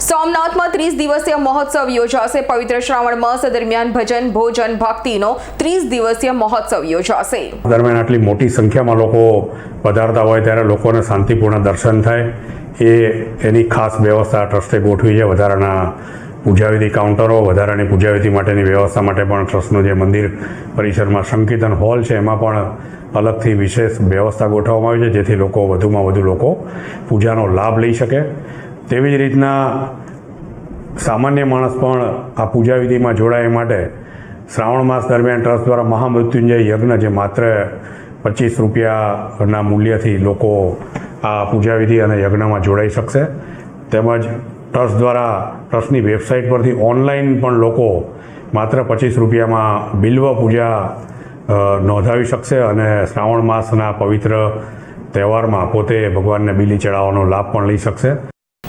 સોમનાથમાં ત્રીસ દિવસીય મહોત્સવ યોજાશે. પવિત્ર શ્રાવણ માસ દરમિયાન ભજન, ભોજન, ભક્તિનો ત્રીસ દિવસીય મહોત્સવ યોજાશે. દરમિયાન આટલી મોટી સંખ્યામાં લોકો પધારતા હોય ત્યારે લોકોને શાંતિપૂર્ણ દર્શન થાય. એ એની ખાસ વ્યવસ્થા ટ્રસ્ટે ગોઠવી છે. વધારાના પૂજાવિધિ કાઉન્ટરો, વધારાની પૂજાવિધિ માટેની વ્યવસ્થા માટે પણ ટ્રસ્ટનું જે મંદિર પરિસરમાં સંકીર્તન હોલ છે, એમાં પણ અલગથી વિશેષ વ્યવસ્થા ગોઠવવામાં આવી છે, જેથી લોકો વધુમાં વધુ લોકો પૂજાનો લાભ લઈ શકે. તેવી જ રીતના સામાન્ય માણસ પણ આ પૂજાવિધિમાં જોડાય માટે શ્રાવણ માસ દરમિયાન ટ્રસ્ટ દ્વારા મહામૃત્યુંજય યજ્ઞ જે માત્ર પચીસ રૂપિયાના મૂલ્યથી લોકો આ પૂજાવિધિ અને યજ્ઞમાં જોડાઈ શકશે. તેમજ ટ્રસ્ટ દ્વારા ટ્રસ્ટની વેબસાઇટ પરથી ઓનલાઈન પણ લોકો માત્ર પચીસ રૂપિયામાં બિલ્વ પૂજા નોંધાવી શકશે અને શ્રાવણ માસના પવિત્ર તહેવારમાં પોતે ભગવાનને બિલી ચડાવવાનો લાભ પણ લઈ શકશે.